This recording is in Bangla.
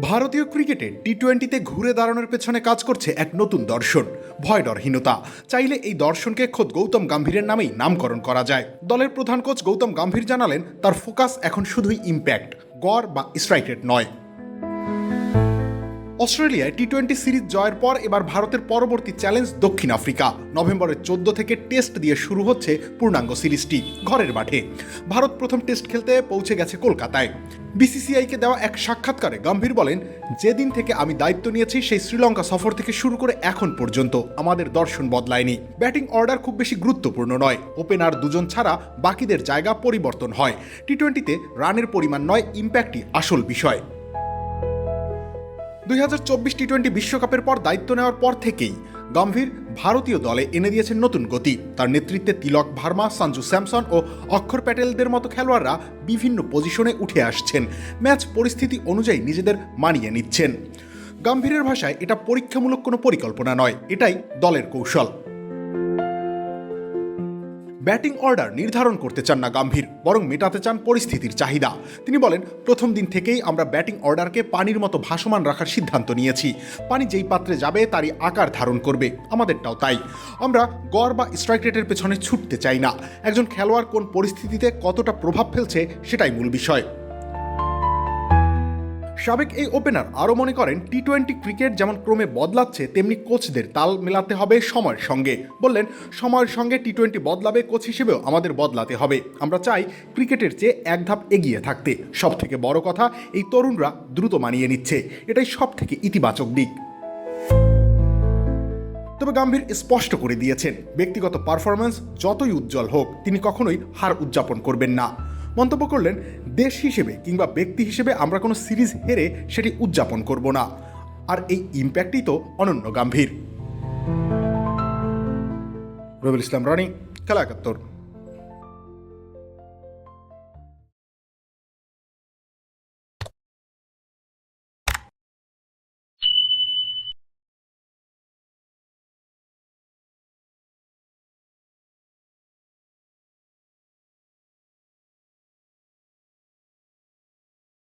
ভারতীয় ক্রিকেটে টি টোয়েন্টিতে ঘুরে দাঁড়ানোর পেছনে কাজ করছে এক নতুন দর্শন ভয় ডরহীনতা চাইলে এই দর্শনকে খোদ গৌতম গাম্ভীরের নামেই নামকরণ করা যায়। দলের প্রধান কোচ গৌতম গাম্ভীর জানালেন, তার ফোকাস এখন শুধুই ইম্প্যাক্ট গড় বা স্ট্রাইক রেট নয়। অস্ট্রেলিয়ায় টি টোয়েন্টি সিরিজ জয়ের পর এবার ভারতের পরবর্তী চ্যালেঞ্জ দক্ষিণ আফ্রিকা। নভেম্বরের চোদ্দ থেকে টেস্ট দিয়ে শুরু হচ্ছে পূর্ণাঙ্গ সিরিজটি, ঘরের মাঠে। ভারত প্রথম টেস্ট খেলতে পৌঁছে গেছে কলকাতায়। বিসিসিআইকে দেওয়া এক সাক্ষাৎকারে গম্ভীর বলেন, যেদিন থেকে আমি দায়িত্ব নিয়েছি, সেই শ্রীলঙ্কা সফর থেকে শুরু করে এখন পর্যন্ত আমাদের দর্শন বদলায়নি। ব্যাটিং অর্ডার খুব বেশি গুরুত্বপূর্ণ নয়। ওপেনার দুজন ছাড়া বাকিদের জায়গা পরিবর্তন হয়। টি টোয়েন্টিতে রানের পরিমাণ নয়, ইম্প্যাক্টই আসল বিষয়। দুই হাজার চব্বিশ টি টোয়েন্টি বিশ্বকাপের পর দায়িত্ব নেওয়ার পর থেকেই গম্ভীর ভারতীয় দলে এনে দিয়েছেন নতুন গতি। তার নেতৃত্বে তিলক ভার্মা, সঞ্জু স্যামসন ও অক্ষর প্যাটেলদের মতো খেলোয়াড়রা বিভিন্ন পজিশনে উঠে আসছেন। ম্যাচ পরিস্থিতি অনুযায়ী নিজেদের মানিয়ে নিচ্ছেন। গম্ভীরের ভাষায় এটা পরীক্ষামূলক কোনো পরিকল্পনা নয়, এটাই দলের কৌশল। ব্যাটিং অর্ডার নির্ধারণ করতে চান না গাম্ভীর, বরং মেটাতে চান পরিস্থিতির চাহিদা। তিনি বলেন, প্রথম দিন থেকেই আমরা ব্যাটিং অর্ডারকে পানির মতো ভাসমান রাখার সিদ্ধান্ত নিয়েছি। পানি যেই পাত্রে যাবে, তারই আকার ধারণ করবে। আমাদেরটাও তাই। আমরা গড় বা স্ট্রাইক রেটের পেছনে ছুটতে চাই না। একজন খেলোয়াড় কোন পরিস্থিতিতে কতটা প্রভাব ফেলছে, সেটাই মূল বিষয়। সাবেক এই ওপেনার আরও মনে করেন টি টোয়েন্টি ক্রিকেট যেমন ক্রমে বদলাচ্ছে, তেমনি কোচদের তাল মেলাতে হবে সময়ের সঙ্গে। বললেন, সময়ের সঙ্গে টি টোয়েন্টি বদলাবে, কোচ হিসেবেও আমাদের বদলাতে হবে। আমরা চাই ক্রিকেটের চেয়ে এক ধাপ এগিয়ে থাকতে। সব থেকে বড় কথা, এই তরুণরা দ্রুত মানিয়ে নিচ্ছে। এটাই সব থেকে ইতিবাচক দিক। তবে গাম্ভীর স্পষ্ট করে দিয়েছেন, ব্যক্তিগত পারফরম্যান্স যতই উজ্জ্বল হোক, তিনি কখনোই হার উদযাপন করবেন না। মন্তব্য করলেন, দেশ হিসেবে কিংবা ব্যক্তি হিসেবে আমরা কোনো সিরিজ হেরে সেটি উদযাপন করব না। আর এই ইম্প্যাক্টই তো অনন্য গাম্ভীর। রবিউল ইসলাম রনি খেলা একাত্তর